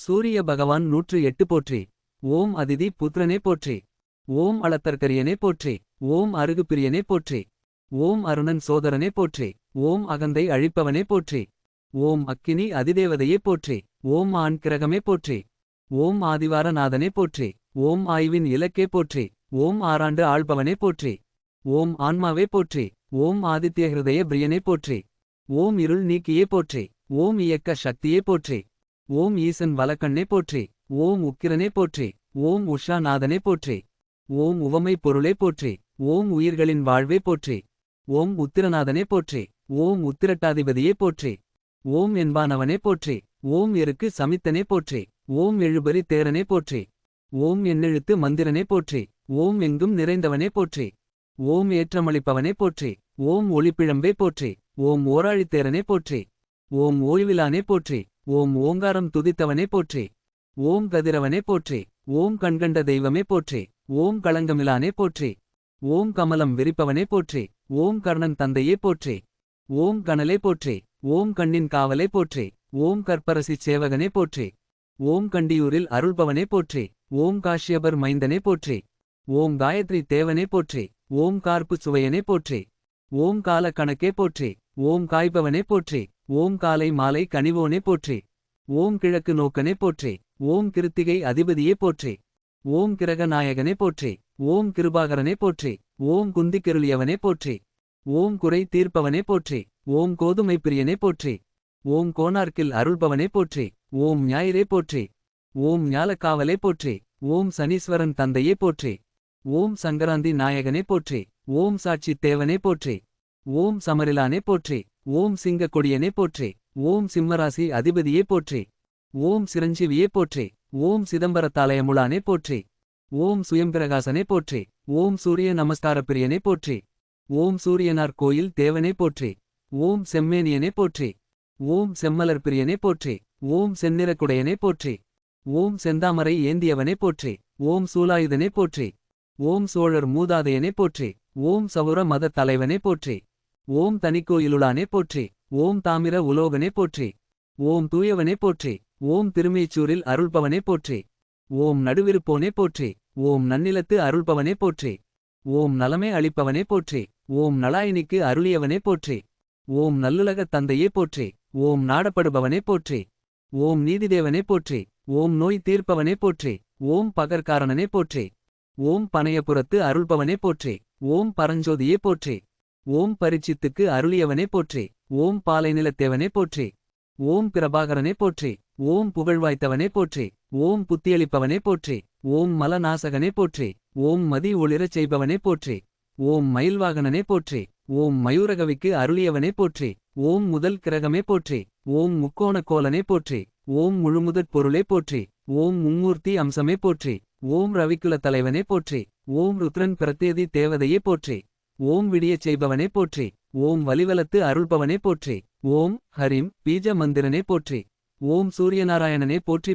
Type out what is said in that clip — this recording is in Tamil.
சூரிய பகவான் நூற்று எட்டு போற்றி ஓம் அதிதி புத்திரனே போற்றி ஓம் அளத்தற்கரியனே போற்றி ஓம் அருகுப்பிரியனே போற்றி ஓம் அருணன் சோதரனே போற்றி ஓம் அகந்தை அழிப்பவனே போற்றி ஓம் அக்கினி அதிதேவதையே போற்றி ஓம் ஆண் கிரகமே போற்றி ஓம் ஆதிவாரநாதனே போற்றி ஓம் ஆய்வின் இலக்கே போற்றி ஓம் ஆறாண்டு ஆள்பவனே போற்றி ஓம் ஆன்மாவே போற்றி ஓம் ஆதித்ய ஹிருதய பிரியனே போற்றி ஓம் இருள் நீக்கியே போற்றி ஓம் இயக்க சக்தியே போற்றி ஓம் ஈசன் வலக்கண்ணே போற்றி ஓம் உக்கிரனே போற்றி ஓம் உஷாநாதனே போற்றி ஓம் உவமை பொருளே போற்றி ஓம் உயிர்களின் வாழ்வே போற்றி ஓம் உத்திரநாதனே போற்றி ஓம் உத்திரட்டாதிபதியே போற்றி ஓம் என்பானவனே போற்றி ஓம் எருக்கு சமித்தனே போற்றி ஓம் எழுபறி தேரனே போற்றி ஓம் எண்ணெழுத்து மந்திரனே போற்றி ஓம் எங்கும் நிறைந்தவனே போற்றி ஓம் ஏற்றமளிப்பவனே போற்றி ஓம் ஒளிப்பிழம்பே போற்றி ஓம் ஓராழித்தேரனே போற்றி ஓம் ஓய்விலானே போற்றி ஓம் ஓங்காரம் துதித்தவனே போற்றி ஓம் கதிரவனே போற்றி ஓம் கண்கண்ட தெய்வமே போற்றே ஓம் களங்கமிலானே போற்றி ஓம் கமலம் விரிப்பவனே போற்றி ஓம் கர்ணன் தந்தையே போற்றே ஓம் கணலே போற்றே ஓம் கண்ணின் காவலே போற்றே ஓம் கற்பரசி சேவகனே போற்றி ஓம் கண்டியூரில் அருள்பவனே போற்றி ஓம் காஷ்யபர் மைந்தனே போற்றி ஓம் காயத்ரி தேவனே போற்றி ஓம் கார்ப்பு சுவையனே போற்றி ஓம் கால கணக்கே போற்றி ஓம் காய்பவனே போற்றி ஓம் காலை மாலை கனிவோனே போற்றி ஓம் கிழக்கு நோக்கனே போற்றி ஓம் கிருத்திகை அதிபதியே போற்றி ஓம் கிரகநாயகனே போற்றி ஓம் கிருபாகரனே போற்றி ஓம் குந்திக்கிருளியவனே போற்றி ஓம் குறை தீர்ப்பவனே போற்றி ஓம் கோதுமை பிரியனே போற்றி ஓம் கோனார்க்கில் அருள்பவனே போற்றி ஓம் ஞாயிறே போற்றி ஓம் ஞாலக்காவலே போற்றி ஓம் சனீஸ்வரன் தந்தையே போற்றி ஓம் சங்கராந்தி நாயகனே போற்றி ஓம் சாட்சி தேவனே போற்றி ஓம் சமரிலானே போற்றி ஓம் சிங்க கொடியனே போற்றி ஓம் சிம்மராசி அதிபதியே போற்றி ஓம் சிரஞ்சீவியே போற்றே ஓம் சிதம்பரத்தாலயமுலானே போற்றி ஓம் சுயம்பிரகாசனே போற்றி ஓம் சூரிய நமஸ்கார பிரியனே போற்றி ஓம் சூரியனார் கோயில் தேவனே போற்றி ஓம் செம்மேனியனே போற்றி ஓம் செம்மலர் பிரியனே போற்றி ஓம் செந்நிறக்குடையனே போற்றி ஓம் செந்தாமரை ஏந்தியவனே போற்றி ஓம் சூலாயுதனே போற்றி ஓம் சோழர் மூதாதையனே போற்றி ஓம் சவுர மத தலைவனே போற்றி ஓம் தனிக்கோயிலுளானே போற்றி ஓம் தாமிர உலோகனே போற்றி ஓம் தூயவனே போற்றி ஓம் திருமேச்சூரில் அருள்பவனே போற்றி ஓம் நடுவிருப்போனே போற்றி ஓம் நன்னிலத்து அருள்பவனே போற்றி ஓம் நலமே அளிப்பவனே போற்றி ஓம் நலாயினிக்கு அருளியவனே போற்றி ஓம் நல்லுலகத் தந்தையே போற்றி ஓம் நாடப்படுபவனே போற்றி ஓம் நீதிதேவனே போற்றி ஓம் நோய் தீர்ப்பவனே போற்றி ஓம் பகற்காரணனே போற்றி ஓம் பனையபுரத்து அருள்பவனே போற்றி ஓம் பரஞ்சோதியே போற்றி ஓம் பரிச்சித்துக்கு அருளியவனே போற்றி ஓம் பாலைநிலத்தேவனே போற்றி ஓம் பிரபாகரனே போற்றி ஓம் புகழ்வாய்த்தவனே போற்றி ஓம் புத்தியளிப்பவனே போற்றி ஓம் மலநாசகனே போற்றி ஓம் மதி ஒளிரச் செய்பவனே போற்றி ஓம் மயில்வாகனனே போற்றி ஓம் மயூரகவிக்கு அருளியவனே போற்றி ஓம் முதல் கிரகமே போற்றி ஓம் முக்கோண கோலனே போற்றி ஓம் முழுமுதற் பொருளே போற்றி ஓம் மும்மூர்த்தி அம்சமே போற்றி ஓம் ரவிக்குல தலைவனே போற்றி ஓம் ருத்ரன் பிரத்யேதி தேவதையே போற்றி ஓம் விடியச் செய்பவனே போற்றி. ஓம் வலிவலத்து அருள்பவனே போற்றி. ஓம் ஹரிம் பீஜ மந்திரனே போற்றி. ஓம் சூரியநாராயணனே போற்றி